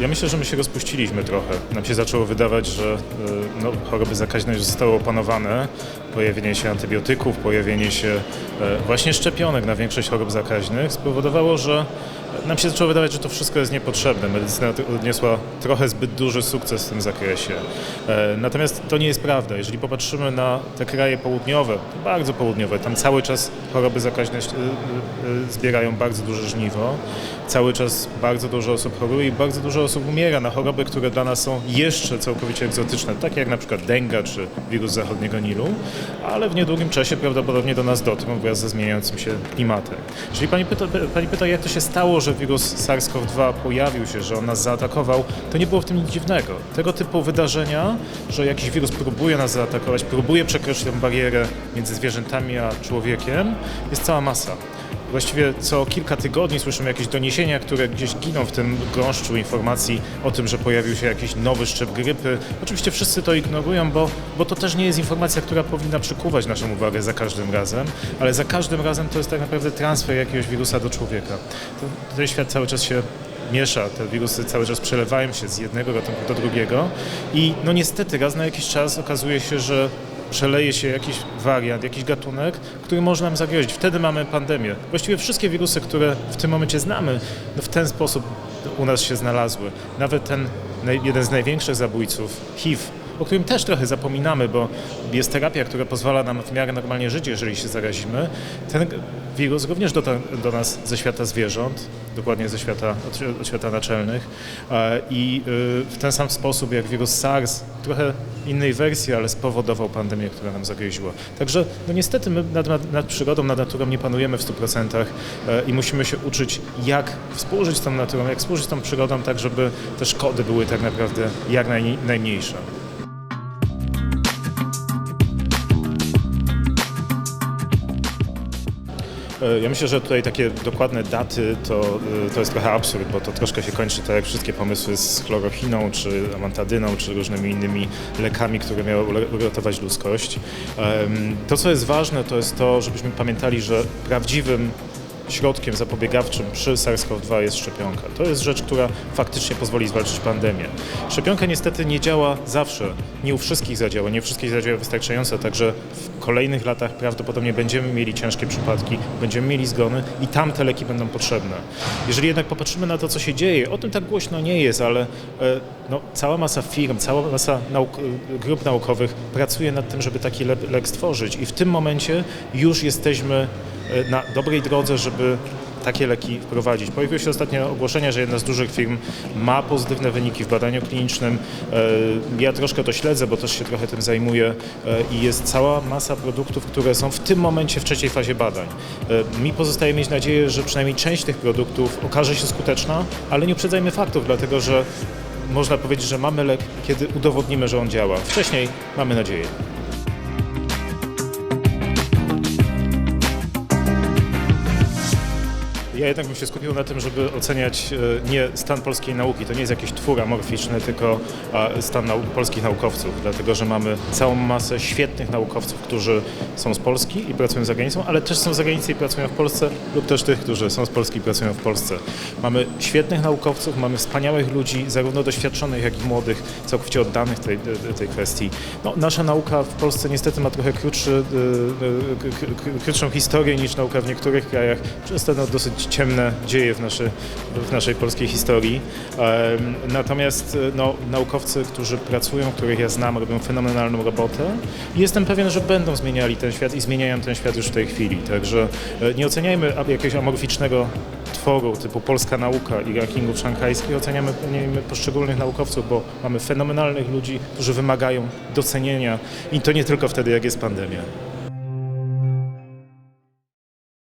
Ja myślę, że my się rozpuściliśmy trochę. Nam się zaczęło wydawać, że y, no, choroby zakaźne już zostały opanowane. Pojawienie się antybiotyków, pojawienie się e, właśnie szczepionek na większość chorób zakaźnych spowodowało, że nam się zaczęło wydawać, że to wszystko jest niepotrzebne. Medycyna odniosła trochę zbyt duży sukces w tym zakresie. E, Natomiast to nie jest prawda. Jeżeli popatrzymy na te kraje południowe, bardzo południowe, tam cały czas choroby zakaźne e, e, zbierają bardzo duże żniwo. Cały czas bardzo dużo osób choruje i bardzo dużo osób umiera na choroby, które dla nas są jeszcze całkowicie egzotyczne, takie jak na przykład denga czy wirus zachodniego Nilu, ale w niedługim czasie prawdopodobnie do nas dotrą wraz ze zmieniającym się klimatem. Jeżeli pani pyta, pani pyta, jak to się stało, że wirus SARS-CoV-2 pojawił się, że on nas zaatakował, to nie było w tym nic dziwnego. Tego typu wydarzenia, że jakiś wirus próbuje nas zaatakować, próbuje przekroczyć tę barierę między zwierzętami a człowiekiem, jest cała masa. Właściwie co kilka tygodni słyszymy jakieś doniesienia, które gdzieś giną w tym gąszczu informacji o tym, że pojawił się jakiś nowy szczep grypy. Oczywiście wszyscy to ignorują, bo, bo to też nie jest informacja, która powinna przykuwać naszą uwagę za każdym razem, ale za każdym razem to jest tak naprawdę transfer jakiegoś wirusa do człowieka. To, ten świat cały czas się miesza, te wirusy cały czas przelewają się z jednego gatunku do drugiego i no niestety raz na jakiś czas okazuje się, że przeleje się jakiś wariant, jakiś gatunek, który może nam zagrozić. Wtedy mamy pandemię. Właściwie wszystkie wirusy, które w tym momencie znamy, no w ten sposób u nas się znalazły. Nawet ten jeden z największych zabójców, HIV, o którym też trochę zapominamy, bo jest terapia, która pozwala nam w miarę normalnie żyć, jeżeli się zarazimy. Ten wirus również dotarł do nas ze świata zwierząt, dokładnie ze świata, od, od świata naczelnych e, i y, w ten sam sposób jak wirus SARS, trochę innej wersji, ale spowodował pandemię, która nam zagroziła. Także no niestety my nad, nad, nad przyrodą, nad naturą nie panujemy w 100% e, i musimy się uczyć, jak współżyć z tą naturą, jak współżyć z tą przyrodą, tak żeby te szkody były tak naprawdę jak naj, najmniejsze. Ja myślę, że tutaj takie dokładne daty to, e, to jest trochę absurd, bo to troszkę się kończy tak jak wszystkie pomysły z chlorochiną, czy amantadyną, czy różnymi innymi lekami, które miały uratować ludzkość. To, co jest ważne, to jest to, żebyśmy pamiętali, że prawdziwym środkiem zapobiegawczym przy SARS-CoV-2 jest szczepionka. To jest rzecz, która faktycznie pozwoli zwalczyć pandemię. Szczepionka niestety nie działa zawsze, nie u wszystkich zadziała, nie u wszystkich zadziała wystarczająco, także w kolejnych latach prawdopodobnie będziemy mieli ciężkie przypadki, będziemy mieli zgony i tam te leki będą potrzebne. Jeżeli jednak popatrzymy na to, co się dzieje, o tym tak głośno nie jest, ale e, no, cała masa firm, cała masa nauk e, grup naukowych pracuje nad tym, żeby taki le lek stworzyć i w tym momencie już jesteśmy na dobrej drodze, żeby takie leki wprowadzić. Pojawiło się ostatnio ogłoszenie, że jedna z dużych firm ma pozytywne wyniki w badaniu klinicznym. E, Ja troszkę to śledzę, bo też się trochę tym zajmuję e, i jest cała masa produktów, które są w tym momencie w trzeciej fazie badań. E, Mi pozostaje mieć nadzieję, że przynajmniej część tych produktów okaże się skuteczna, ale nie uprzedzajmy faktów, dlatego że można powiedzieć, że mamy lek, kiedy udowodnimy, że on działa. Wcześniej mamy nadzieję. Ja jednak bym się skupił na tym, żeby oceniać e, nie stan polskiej nauki. To nie jest jakiś twór amorficzny, tylko stan nau polskich naukowców, dlatego że mamy całą masę świetnych naukowców, którzy są z Polski i pracują za granicą, ale też są za granicą i pracują w Polsce, lub też tych, którzy są z Polski i pracują w Polsce. Mamy świetnych naukowców, mamy wspaniałych ludzi, zarówno doświadczonych, jak i młodych, całkowicie oddanych tej, tej kwestii. No, nasza nauka w Polsce niestety ma trochę krótszy, krótszą historię niż nauka w niektórych krajach. Często no, dosyć ciemne dzieje w, naszy, w naszej polskiej historii. Natomiast y, no, naukowcy, którzy pracują, których ja znam, robią fenomenalną robotę i jestem pewien, że będą zmieniali ten świat i zmieniają ten świat już w tej chwili. Także e, nie oceniajmy jakiegoś amorficznego tworu typu polska nauka i rankingów szanghajskich, oceniamy poszczególnych naukowców, bo mamy fenomenalnych ludzi, którzy wymagają docenienia i to nie tylko wtedy, jak jest pandemia.